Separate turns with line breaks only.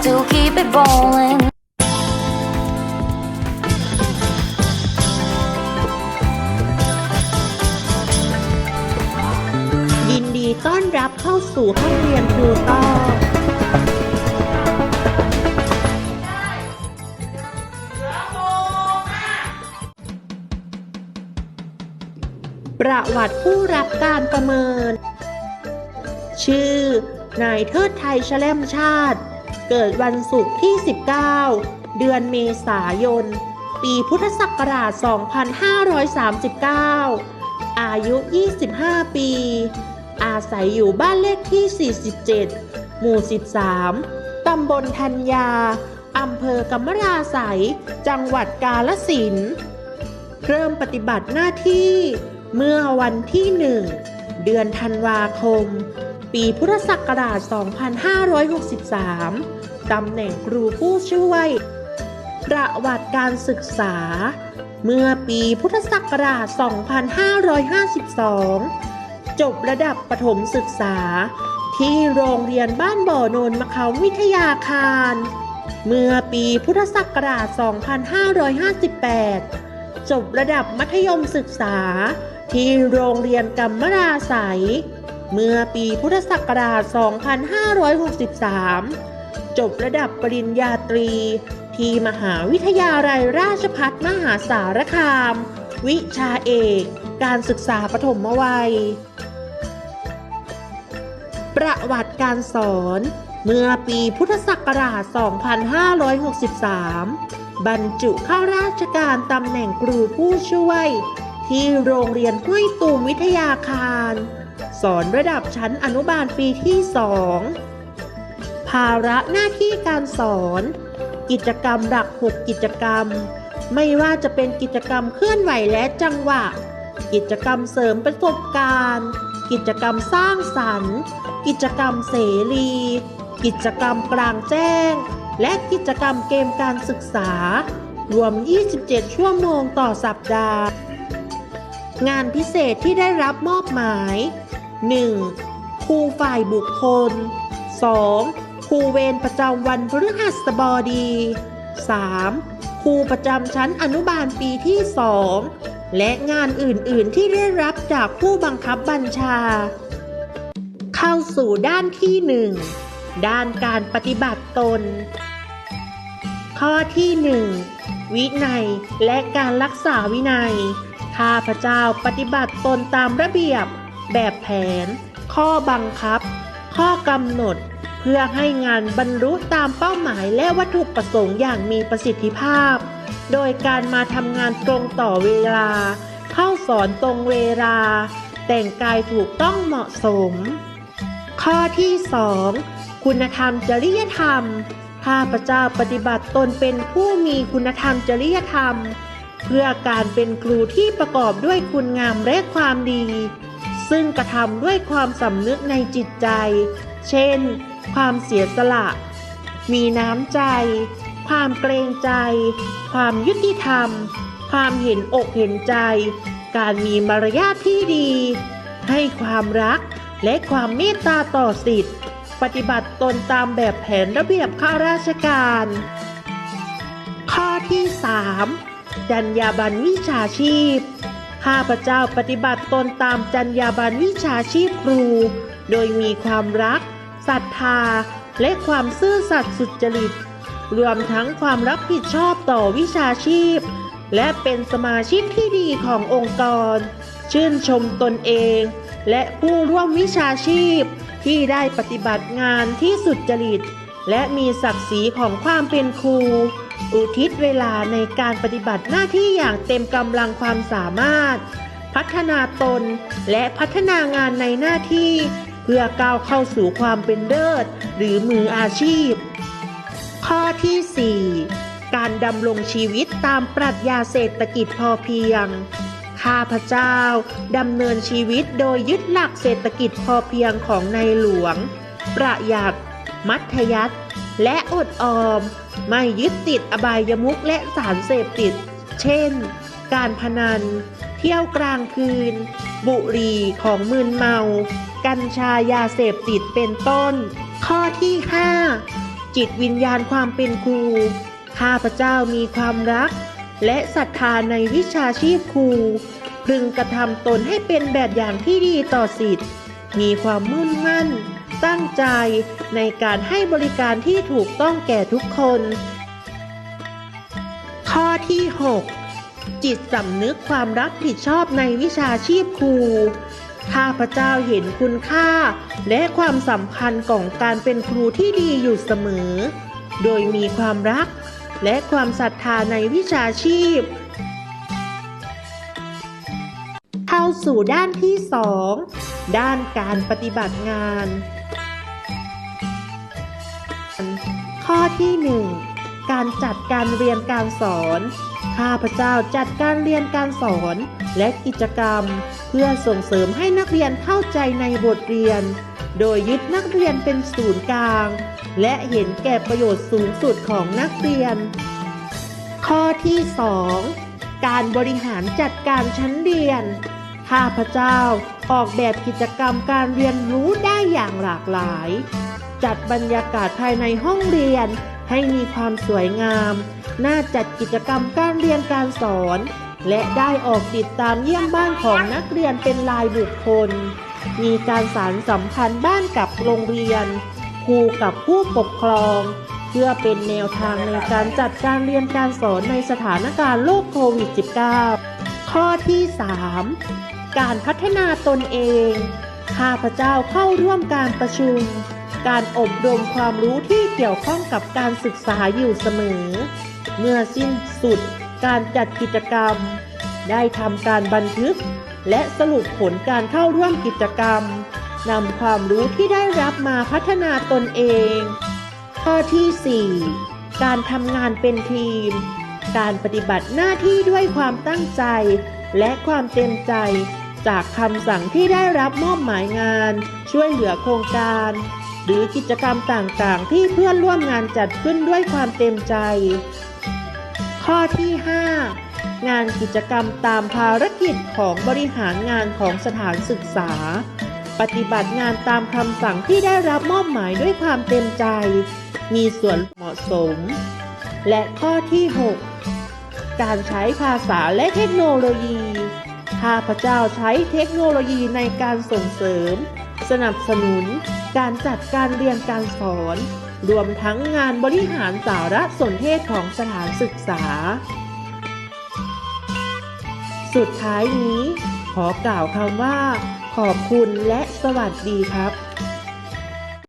still keep it rolling.
ยินดีต้อนรับเข้าสู่ห้องเรียนครูต้อประวัติผู้รับการประเมิน ชื่อ นายเทิดไทยแชล่มชาติ เกิดวันศุกร์ที่ 19 เดือนเมษายน ปีพุทธศักราช 2539 อายุ 25 ปี อาศัยอยู่บ้านเลขที่ 47 หมู่ 13 ตำบลธัญญา อำเภอกำมะราไสยจังหวัดกาลสิน เริ่มปฏิบัติหน้าที่เมื่อวันที่1เดือนธันวาคม ปีพุทธศักราช 2563 ตำแหน่งครูผู้ช่วย ประวัติการศึกษา เมื่อปีพุทธศักราช 2552 จบระดับประถมศึกษา ที่โรงเรียนบ้านบ่อโนนมะเขาวิทยาคาร เมื่อปีพุทธศักราช 2558 จบระดับมัธยมศึกษา ที่โรงเรียนกัมมราไสย เมื่อปีพุทธศักราช 2563 จบระดับปริญญาตรี ที่มหาวิทยาลัยราชภัฏมหาสารคาม วิชาเอก การศึกษาปฐมวัย ประวัติการสอนเมื่อปีพุทธศักราช 2563 บรรจุเข้าราชการตำแหน่งครูผู้ช่วย ที่โรงเรียนห้วยตูมวิทยาคาร สอนระดับชั้นอนุบาลปีที่ 2 ภาระหน้าที่การสอน กิจกรรมหลัก 6 กิจกรรม ไม่ว่าจะเป็นกิจกรรมเคลื่อนไหวและจังหวะ กิจกรรมเสริมประสบการณ์ กิจกรรมสร้างสรรค์ กิจกรรมเสรี กิจกรรมกลางแจ้ง และกิจกรรมเกมการศึกษา รวม 27 ชั่วโมงต่อสัปดาห์งานพิเศษที่ได้รับมอบหมาย 1. ครูฝ่ายบุคคล 2. ครูเวรประจำวันพฤหัสบดี 3. ครูประจำชั้นอนุบาลปีที่ 2 และงานอื่นๆที่ได้รับจากผู้บังคับบัญชา เข้าสู่ด้านที่ 1 ด้านการปฏิบัติตน ข้อที่ 1 วินัยและการรักษาวินัยข้าพเจ้าปฏิบัติตนตามระเบียบ แบบแผน ข้อบังคับ ข้อกำหนด เพื่อให้งานบรรลุตามเป้าหมายและวัตถุประสงค์อย่างมีประสิทธิภาพ โดยการมาทำงานตรงต่อเวลา เข้าสอนตรงเวลา แต่งกายถูกต้องเหมาะสม ข้อที่ 2 คุณธรรมจริยธรรมข้าพเจ้าปฏิบัติตนเป็นผู้มีคุณธรรมจริยธรรม เพื่อการเป็นครูที่ประกอบด้วยคุณงามและความดี ซึ่งกระทำด้วยความสำนึกในจิตใจ เช่น ความเสียสละ มีน้ำใจ ความเกรงใจ ความยุติธรรม ความเห็นอกเห็นใจ การมีมารยาทที่ดี ให้ความรักและความเมตตาต่อสิทธิ์ ปฏิบัติตนตามแบบแผนระเบียบข้าราชการ ข้อที่ 3 จรรยาบรรณวิชาชีพ ข้าพเจ้าปฏิบัติตนตามจรรยาบรรณวิชาชีพครู โดยมีความรักศรัทธา และความซื่อสัตย์สุจริต รวมทั้งความรับผิดชอบต่อวิชาชีพ และเป็นสมาชิกที่ดีขององค์กร ชื่นชมตนเอง และผู้ร่วมวิชาชีพ ที่ได้ปฏิบัติงานที่สุจริต และมีศักดิ์ศรีของความเป็นครู อุทิศเวลาในการปฏิบัติหน้าที่อย่างเต็มกำลังความสามารถ พัฒนาตนและพัฒนางานในหน้าที่ เพื่อก้าวเข้าสู่ความเป็นเลิศหรือมืออาชีพ ข้อที่ 4 การดำรงชีวิตตามปรัชญาเศรษฐกิจพอเพียงข้าพเจ้าดำเนินชีวิตโดยยึดหลักเศรษฐกิจพอเพียงของในหลวง ประหยัด มัธยัติ และอดออม ไม่ยึดติดอบายมุขและสารเสพติด เช่น การพนัน เที่ยวกลางคืน บุหรี่ของมึนเมา กัญชายาเสพติดเป็นต้น ข้อที่ 5 จิตวิญญาณความเป็นครู ข้าพเจ้ามีความรัก และศรัทธาในวิชาชีพครูพึงกระทำตนให้เป็นแบบอย่างที่ดีต่อสิทธิ์มีความมุ่งมั่น ตั้งใจในการให้บริการที่ถูกต้องแก่ทุกคน ข้อที่ 6 จิตสำนึกความรับผิดชอบในวิชาชีพครูข้าพเจ้าเห็นคุณค่า และความสำคัญของการเป็นครูที่ดีอยู่เสมอ โดยมีความรักและความศรัทธาในวิชาชีพ เข้าสู่ด้านที่2ด้านการปฏิบัติงาน ข้อที่ 1 การจัดการเรียนการสอน ข้าพเจ้าจัดการเรียนการสอนและกิจกรรม เพื่อส่งเสริมให้นักเรียนเข้าใจในบทเรียน โดยยึดนักเรียนเป็นศูนย์กลาง และเห็นแก่ประโยชน์สูงสุดของนักเรียน ข้อที่ 2 การบริหารจัดการชั้นเรียน ข้าพเจ้าออกแบบกิจกรรมการเรียนรู้ได้อย่างหลากหลาย จัดบรรยากาศภายในห้องเรียน ให้มีความสวยงาม น่าจัดกิจกรรมการเรียนการสอน และได้ออกติดตามเยี่ยมบ้านของนักเรียนเป็นรายบุคคล มีการสารสัมพันธ์บ้านกับโรงเรียน ครูกับผู้ปกครอง เพื่อเป็นแนวทางในการจัดการเรียนการสอนในสถานการณ์โรคโควิด -19 ข้อที่ 3 การพัฒนาตนเองข้าพเจ้าเข้าร่วมการประชุม การอบรมความรู้ที่เกี่ยวข้องกับการศึกษาอยู่เสมอ เมื่อสิ้นสุดการจัดกิจกรรม ได้ทำการบันทึก และสรุปผลการเข้าร่วมกิจกรรมนำความรู้ที่ได้รับมาพัฒนาตนเอง ข้อที่ 4 การทำงานเป็นทีม การปฏิบัติหน้าที่ด้วยความตั้งใจ และความเต็มใจ จากคำสั่งที่ได้รับมอบหมายงาน ช่วยเหลือโครงการ หรือกิจกรรมต่างๆ ที่เพื่อนร่วมงานจัดขึ้นด้วยความเต็มใจ ข้อที่ 5 งานกิจกรรมตามภารกิจของบริหารงานของสถานศึกษา ปฏิบัติงานตามคำสั่งที่ได้รับมอบหมายด้วยความเต็มใจ มีส่วนเหมาะสม และข้อที่ 6 การใช้ภาษาและเทคโนโลยีข้าพเจ้าใช้เทคโนโลยีในการส่งเสริม สนับสนุน การจัดการเรียนการสอน รวมทั้งงานบริหารสารสนเทศของสถานศึกษา สุดท้ายนี้ขอกล่าวคำว่า ขอบคุณและสวัสดีครับ